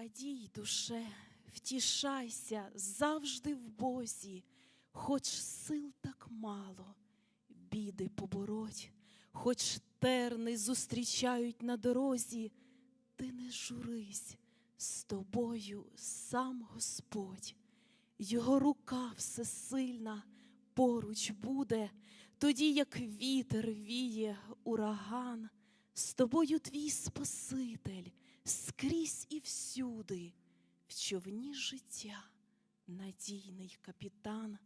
Радій, душе, втішайся завжди в Бозі, хоч сил так мало, біди побороть, хоч терни зустрічають на дорозі, ти не журись, з тобою сам Господь, Його рука всесильна поруч буде, тоді як вітер віє ураган, з тобою твій Спаситель скрізь і всюди, в човні життя, надійний капітан,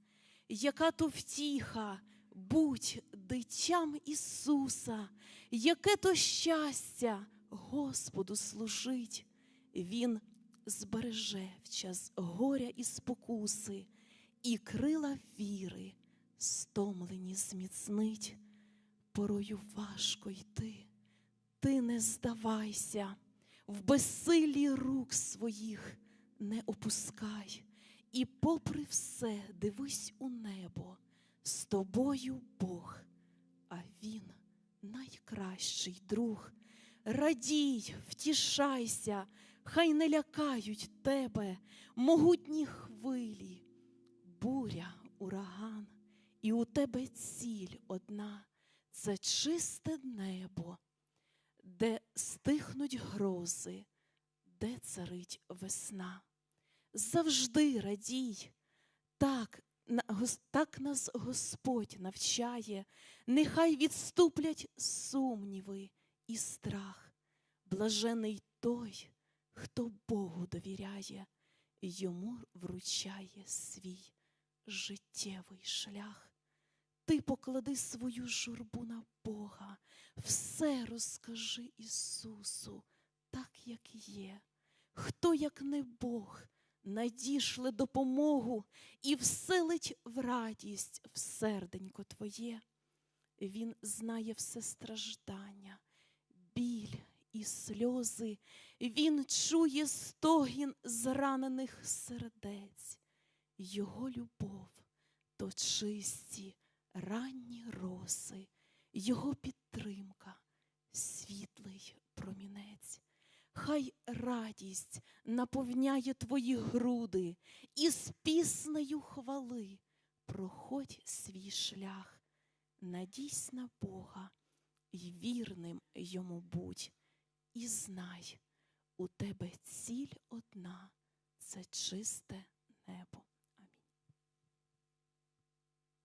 яка то втіха, будь дитям Ісуса, яке то щастя Господу служить, Він збереже в час горя і спокуси, і крила віри, стомлені зміцнить, порою важко йти, ти не здавайся, в безсилі рук своїх не опускай, і попри все дивись у небо, з тобою Бог, а Він найкращий друг. Радій, втішайся, хай не лякають тебе. Могутні хвилі, буря, ураган, і у тебе ціль одна це чисте небо, де стихнуть грози, де царить весна. Завжди радій, так, так нас Господь навчає, нехай відступлять сумніви і страх. Блажений той, хто Богу довіряє, йому вручає свій життєвий шлях. Ти поклади свою журбу на Бога, все розкажи Ісусу, так як є. Хто, як не Бог, надішле допомогу і вселить в радість в серденько твоє. Він знає все страждання, біль і сльози, він чує стогін зранених сердець. Його любов то чисті ранні роси, його підтримка світлий промінець. Хай радість наповняє твої груди, і з піснею хвали проходь свій шлях. Надійсь на Бога і вірним йому будь, і знай, у тебе ціль одна це чисте небо.